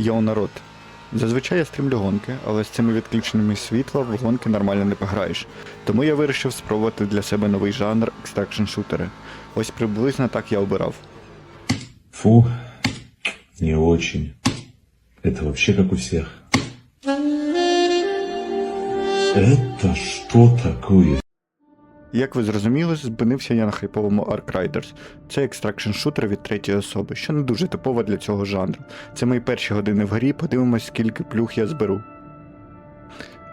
Йоу, народ. Зазвичай я стрімлю гонки, але з цими відключеннями світла в гонки нормально не пограєш. Тому я вирішив спробувати для себе новий жанр екстракшн шутери. Ось приблизно так я обирав. Фу, не очень. Это вообще как у всех. Это что такое? Як ви зрозуміли, зупинився я на хайповому Ark Riders. Це екстракшн шутер від третьої особи, що не дуже типово для цього жанру. Це мої перші години в грі, подивимось, скільки плюх я зберу.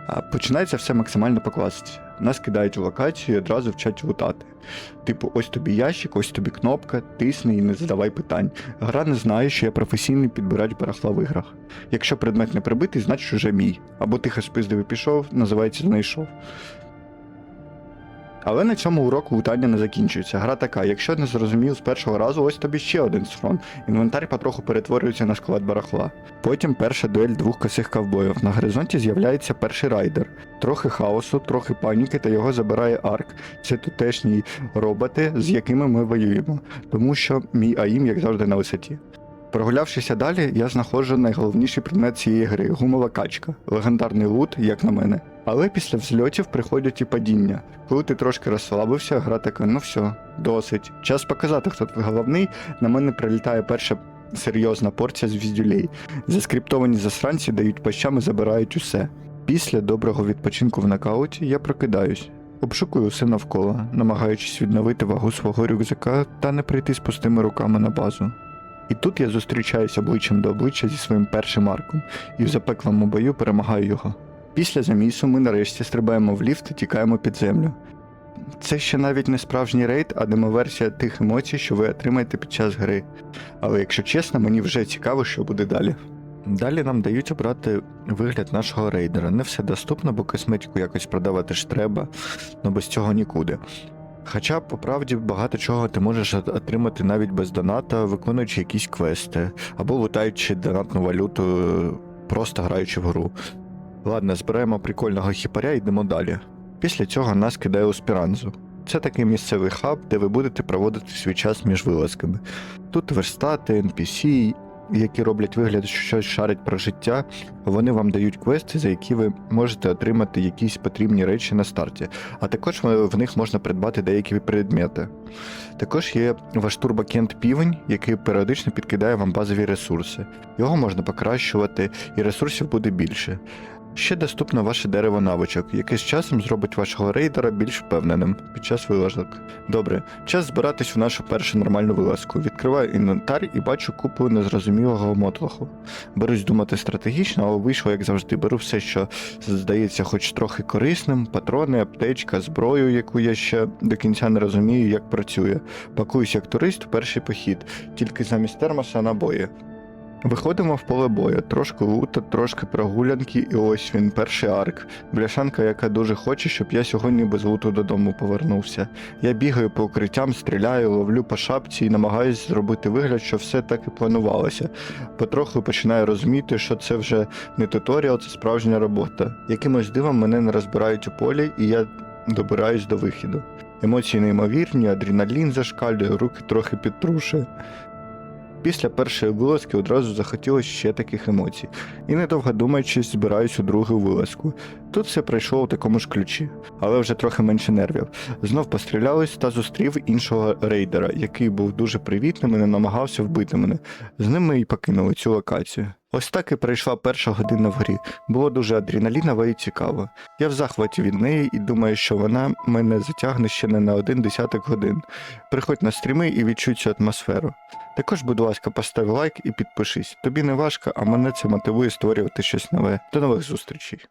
А починається все максимально по класиці. Нас кидають в локацію і одразу вчать лутати. Типу, ось тобі ящик, ось тобі кнопка, тисни і не задавай питань. Гра не знає, що я професійний підбирач барахла в іграх. Якщо предмет не прибитий, значить уже мій. Або тихо спиздив і пішов, називається знайшов. Але на цьому урок лутання не закінчується. Гра така, якщо не зрозумів з першого разу, ось тобі ще один схрон. Інвентар потроху перетворюється на склад барахла. Потім перша дуель двох косих ковбоїв. На горизонті з'являється перший райдер. Трохи хаосу, трохи паніки, та його забирає арк. Це тутешні роботи, з якими ми воюємо, тому що мій АІМ, як завжди, на висоті. Прогулявшися далі, я знаходжу найголовніший предмет цієї гри гумова качка, легендарний лут, як на мене. Але після взльотів приходять і падіння. Коли ти трошки розслабився, гра така, ну все, досить. Час показати, хто тут головний. На мене прилітає перша серйозна порція з віздюлей. Заскриптовані засранці дають пащам і забирають усе. Після доброго відпочинку в нокауті я прокидаюсь. Обшукую все навколо, намагаючись відновити вагу свого рюкзака та не прийти з пустими руками на базу. І тут я зустрічаюся обличчям до обличчя зі своїм першим арком і в запеклому бою перемагаю його. Після замісу ми нарешті стрибаємо в ліфт і тікаємо під землю. Це ще навіть не справжній рейд, а демоверсія тих емоцій, що ви отримаєте під час гри. Але якщо чесно, мені вже цікаво, що буде далі. Далі нам дають обрати вигляд нашого рейдера. Не все доступно, бо косметику якось продавати ж треба, але без цього нікуди. Хоча, по правді, багато чого ти можеш отримати навіть без доната, виконуючи якісь квести, або лутаючи донатну валюту, просто граючи в гру. Ладно, збираємо прикольного хіпаря і йдемо далі. Після цього нас кидає у спіранзу. Це такий місцевий хаб, де ви будете проводити свій час між вилазками. Тут верстати, NPC, які роблять вигляд, що щось шарить про життя, вони вам дають квести, за які ви можете отримати якісь потрібні речі на старті, а також в них можна придбати деякі предмети. Також є ваш турбокент півень, який періодично підкидає вам базові ресурси. Його можна покращувати, і ресурсів буде більше. Ще доступно ваше дерево навичок, яке з часом зробить вашого рейдера більш впевненим під час вилазок. Добре, час збиратись в нашу першу нормальну вилазку. Відкриваю інвентар і бачу купу незрозумілого мотлоху. Берусь думати стратегічно, але вийшло, як завжди. Беру все, що здається, хоч трохи корисним: патрони, аптечка, зброю, яку я ще до кінця не розумію, як працює. Пакуюсь як турист в перший похід, тільки замість термоса набої. Виходимо в поле бою, трошки лута, трошки прогулянки, і ось він, перший арк. Бляшанка, яка дуже хоче, щоб я сьогодні без луту додому повернувся. Я бігаю по укриттям, стріляю, ловлю по шапці і намагаюся зробити вигляд, що все так і планувалося. Потроху починаю розуміти, що це вже не туторіал, це справжня робота. Якимось дивом мене не розбирають у полі, і я добираюсь до вихіду. Емоції неймовірні, адреналін зашкалює, руки трохи підтрушує. Після першої вилазки одразу захотілося ще таких емоцій, і недовго думаючи, збираюсь у другу вилазку. Тут все пройшло у такому ж ключі, але вже трохи менше нервів. Знов пострілялись та зустрів іншого рейдера, який був дуже привітним і не намагався вбити мене. З ним ми і покинули цю локацію. Ось так і пройшла перша година в грі. Було дуже адреналіново і цікаво. Я в захваті від неї і думаю, що вона мене затягне ще не на один десяток годин. Приходь на стріми і відчуй цю атмосферу. Також, будь ласка, постав лайк і підпишись. Тобі не важко, а мене це мотивує створювати щось нове. До нових зустрічей.